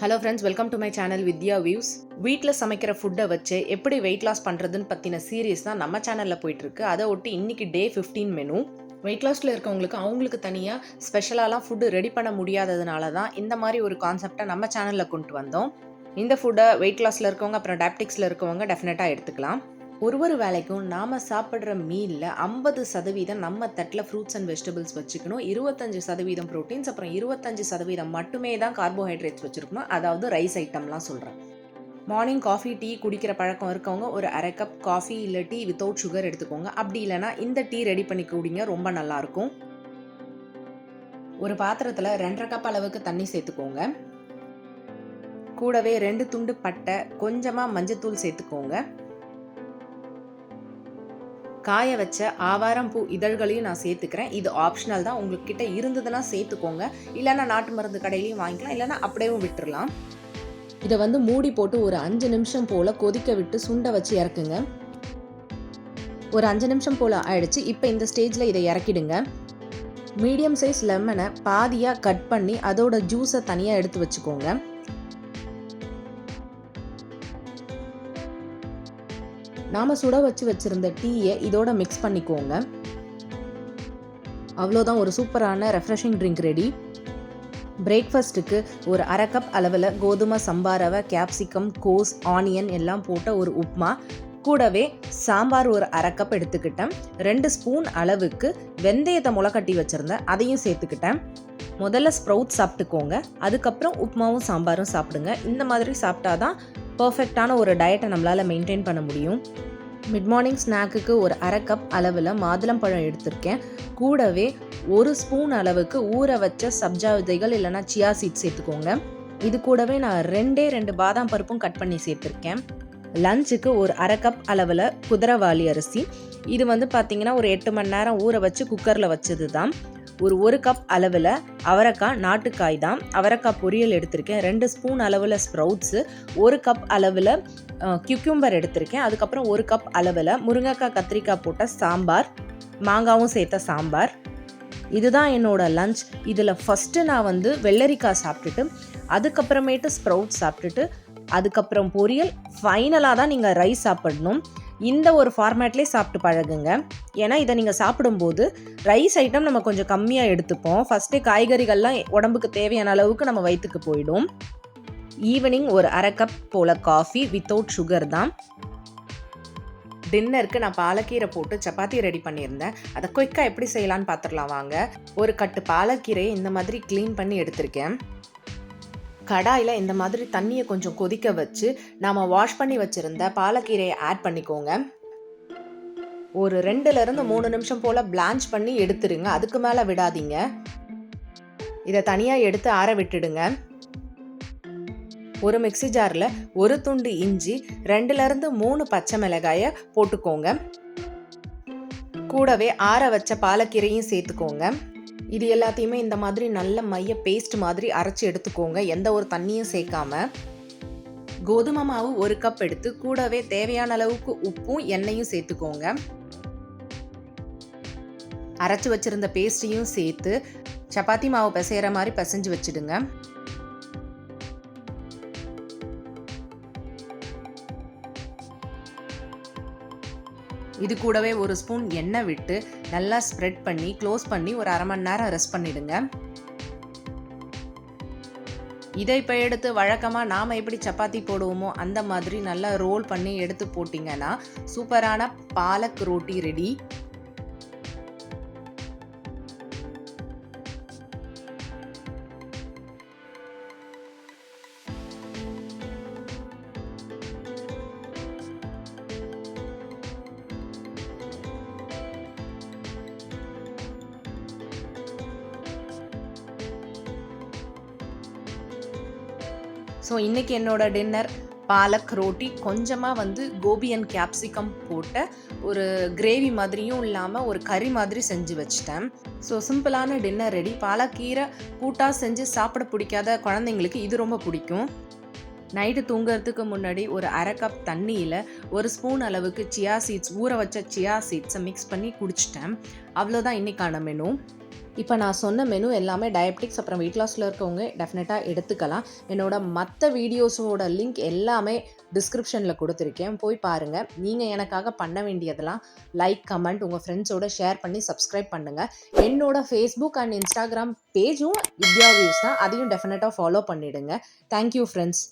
Hello friends welcome to my channel Vidya views வீட்டில் சமைக்கிற ஃபுட்டை வச்சு எப்படி வெயிட் லாஸ் பண்ணுறதுன்னு பற்றின சீரியஸ் தான் நம்ம சேனலில் போயிட்டுருக்கு. அதை ஒட்டி இன்றைக்கி டே 15 மெனு வெயிட் லாஸில் இருக்கவங்களுக்கு அவங்களுக்கு தனியாக ஸ்பெஷலாலாம் ஃபுட்டு ரெடி பண்ண முடியாததுனால தான் இந்த மாதிரி ஒரு கான்செப்டை நம்ம சேனலில் கொண்டு வந்தோம். இந்த ஃபுட்டை வெயிட் லாஸில் இருக்கவங்க அப்புறம் டயபெட்டிக்ஸில் இருக்கவங்க டெஃபினட்டாக எடுத்துக்கலாம். ஒரு ஒரு வேலைக்கும் நாம் சாப்பிட்ற மீலில் ஐம்பது சதவீதம் நம்ம தட்டில் ஃப்ரூட்ஸ் அண்ட் வெஜிடபிள்ஸ் வச்சுக்கணும். இருபத்தஞ்சு சதவீதம் ப்ரோட்டீன்ஸ் அப்புறம் இருபத்தஞ்சு சதவீதம் மட்டுமே தான் கார்போஹைட்ரேட்ஸ் வச்சுருக்கணும். அதாவது ரைஸ் ஐட்டம்லாம் சொல்கிறேன் மார்னிங் காஃபி டீ குடிக்கிற பழக்கம் இருக்கவங்க ஒரு அரை கப் காஃபி இல்லை டீ வித்தவுட் சுகர் எடுத்துக்கோங்க. அப்படி இல்லைன்னா இந்த டீ ரெடி பண்ணி குடிங்க ரொம்ப நல்லாயிருக்கும் ஒரு பாத்திரத்தில் ரெண்டரை கப் அளவுக்கு தண்ணி சேர்த்துக்கோங்க. கூடவே ரெண்டு துண்டு பட்டை கொஞ்சமாக மஞ்சத்தூள் சேர்த்துக்கோங்க. காய வச்ச ஆவாரம் பூ இதழ்களையும் நான் சேர்த்துக்கிறேன். இது ஆப்ஷனல் தான். உங்ககிட்ட இருந்ததுன்னா சேர்த்துக்கோங்க. இல்லைன்னா நாட்டு மருந்து கடையிலையும் வாங்கிக்கலாம். இல்லைன்னா அப்படியே விட்டுடலாம் இதை வந்து மூடி போட்டு ஒரு அஞ்சு நிமிஷம் போல் கொதிக்க விட்டு சுண்ட வச்சு இறக்குங்க. ஒரு அஞ்சு நிமிஷம் போல் ஆயிடுச்சு. இப்போ இந்த ஸ்டேஜில் இதை இறக்கிடுங்க. மீடியம் சைஸ் லெமனை பாதியாக கட் பண்ணி அதோட ஜூஸை தனியாக எடுத்து வச்சுக்கோங்க. நாம் சுட வச்சு வச்சுருந்த டீயை இதோட மிக்ஸ் பண்ணிக்கோங்க. அவ்வளோதான் ஒரு சூப்பரான ரெஃப்ரெஷிங் ட்ரிங்க் ரெடி பிரேக்ஃபாஸ்ட்டுக்கு ஒரு அரை கப் அளவில் கோதுமை சம்பா ரவை கேப்சிகம் கோஸ் ஆனியன் எல்லாம் போட்ட ஒரு உப்மா. கூடவே சாம்பார் ஒரு அரை கப் எடுத்துக்கிட்டேன். ரெண்டு ஸ்பூன் அளவுக்கு வெந்தயத்தை முளைக்கட்டி வச்சுருந்தேன். அதையும் சேர்த்துக்கிட்டேன். முதல்ல ஸ்ப்ரவுட் சாப்பிட்டுக்கோங்க. அதுக்கப்புறம் உப்புமாவும் சாம்பாரும் சாப்பிடுங்க. இந்த மாதிரி சாப்பிட்டாதான் பர்ஃபெக்டான ஒரு டயட்டை நம்மளால் மெயின்டைன் பண்ண முடியும். மிட் மார்னிங் ஸ்நாக்குக்கு ஒரு அரை கப் அளவில் மாதுளம்பழம் எடுத்திருக்கேன். கூடவே ஒரு ஸ்பூன் அளவுக்கு ஊற வச்ச சப்ஜா விதைகள் இல்லைனா சியா சீட் சேர்த்துக்கோங்க. இது கூடவே நான் ரெண்டே ரெண்டு பாதாம் பருப்பும் கட் பண்ணி சேர்த்துருக்கேன். லஞ்சுக்கு ஒரு அரை கப் அளவில் குதிரவாளி அரிசி. இது வந்து பார்த்திங்கன்னா ஒரு எட்டு மணி நேரம் ஊற வச்சு குக்கரில் வச்சது தான் ஒரு ஒரு கப் அளவில் அவரைக்காய் நாட்டுக்காய் தான். அவரைக்காய் பொரியல் எடுத்திருக்கேன். ரெண்டு ஸ்பூன் அளவில் ஸ்ப்ரவுட்ஸு ஒரு கப் அளவில் கியூக்யூம்பர் எடுத்திருக்கேன். அதுக்கப்புறம் ஒரு கப் அளவில் முருங்கைக்காய் கத்திரிக்காய் போட்ட சாம்பார் மாங்காவும் சேர்த்த சாம்பார். இதுதான் என்னோட லஞ்ச் இதில் ஃபஸ்ட்டு நான் வந்து வெள்ளரிக்காய் சாப்பிட்டுட்டு அதுக்கப்புறமேட்டு ஸ்ப்ரவுட் சாப்பிட்டுட்டு அதுக்கப்புறம் பொரியல். ஃபைனலாக தான் நீங்கள் ரைஸ் சாப்பிடணும். இந்த ஒரு ஃபார்மேட்லேயே சாப்பிட்டு பழகுங்க. ஏன்னா இதை நீங்கள் சாப்பிடும்போது ரைஸ் ஐட்டம் நம்ம கொஞ்சம் கம்மியாக எடுத்துப்போம். ஃபஸ்ட்டு காய்கறிகள்லாம் உடம்புக்கு தேவையான அளவுக்கு நம்ம வயிற்றுக்கு போயிடும். ஈவினிங் ஒரு அரை கப் போல் காஃபி வித்தவுட் சுகர் தான். டின்னருக்கு நான் பாலக்கீரை போட்டு சப்பாத்தி ரெடி பண்ணியிருந்தேன். அதை குயிக்காக எப்படி செய்யலான்னு பார்த்துடலாம் வாங்க. ஒரு கட்டு பாலக்கீரையை இந்த மாதிரி க்ளீன் பண்ணி எடுத்திருக்கேன். கடாயில் இந்த மாதிரி தண்ணியை கொஞ்சம் கொதிக்க வச்சு நாம் வாஷ் பண்ணி வச்சுருந்த பாலக்கீரையை ஆட் பண்ணிக்கோங்க. ஒரு ரெண்டுலேருந்து மூணு நிமிஷம் போல் பிளான்ச் பண்ணி எடுத்துருங்க. அதுக்கு மேலே விடாதீங்க. இதை தனியாக எடுத்து ஆற விட்டுடுங்க. ஒரு மிக்சி ஜாரில் ஒரு துண்டு இஞ்சி ரெண்டுலேருந்து மூணு பச்சை மிளகாயை போட்டுக்கோங்க. கூடவே ஆற வச்ச பாலக்கீரையும் சேர்த்துக்கோங்க. இது எல்லாத்தையுமே இந்த மாதிரி நல்ல மைய பேஸ்ட் மாதிரி அரைச்சி எடுத்துக்கோங்க. எந்த ஒரு தண்ணியும் சேர்க்காம. கோதுமை மாவு ஒரு கப் எடுத்து கூடவே தேவையான அளவுக்கு உப்பும் எண்ணெயும் சேர்த்துக்கோங்க. அரைச்சி வச்சிருந்த பேஸ்ட்டையும் சேர்த்து சப்பாத்தி மாவு பிசைகிற மாதிரி பிசைஞ்சு வச்சுடுங்க. இது கூடவே ஒரு ஸ்பூன் எண்ணெய் விட்டு நல்லா ஸ்ப்ரெட் பண்ணி க்ளோஸ் பண்ணி ஒரு அரை மணி நேரம் ரெஸ்ட் பண்ணிடுங்க. இதை இப்போ எடுத்து வழக்கமாக நாம் எப்படி சப்பாத்தி போடுவோமோ அந்த மாதிரி நல்லா ரோல் பண்ணி எடுத்து போட்டிங்கன்னா சூப்பரான பாலக் ரோட்டி ரெடி. ஸோ இன்றைக்கி என்னோட டின்னர் பாலக் ரோட்டி கொஞ்சமாக வந்து கோபி அண்ட் கேப்சிகம் போட்ட ஒரு கிரேவி மாதிரியும் இல்லாமல் ஒரு கறி மாதிரி செஞ்சு வச்சிட்டேன். ஸோ சிம்பிளான டின்னர் ரெடி பாலக்கீரை கூட்டாக செஞ்சு சாப்பிட பிடிக்காத குழந்தைங்களுக்கு இது ரொம்ப பிடிக்கும். நைட்டு தூங்குறதுக்கு முன்னாடி ஒரு அரை கப் தண்ணியில் ஒரு ஸ்பூன் அளவுக்கு சியா சீட்ஸ் ஊற வச்ச சியா சீட்ஸை மிக்ஸ் பண்ணி குடிச்சிட்டேன். அவ்வளோதான் இன்னைக்கான மெனு இப்போ நான் சொன்ன மெனு எல்லாமே டயபெட்டிக்ஸ் அப்புறம் வெயிட் லாஸில் இருக்கவங்க டெஃபினட்டாக எடுத்துக்கலாம். என்னோட மற்ற வீடியோஸோட லிங்க் எல்லாமே டிஸ்கிரிப்ஷனில் கொடுத்துருக்கேன். போய் பாருங்கள் நீங்கள் எனக்காக பண்ண வேண்டியதெல்லாம் லைக் கமெண்ட் உங்கள் ஃப்ரெண்ட்ஸோட ஷேர் பண்ணி சப்ஸ்கிரைப் பண்ணுங்கள் என்னோட ஃபேஸ்புக் அண்ட் இன்ஸ்டாகிராம் பேஜும் வித்யா வியூஸ் தான். அதையும் டெஃபினட்டாக ஃபாலோ பண்ணிவிடுங்க தேங்க்யூ ஃப்ரெண்ட்ஸ்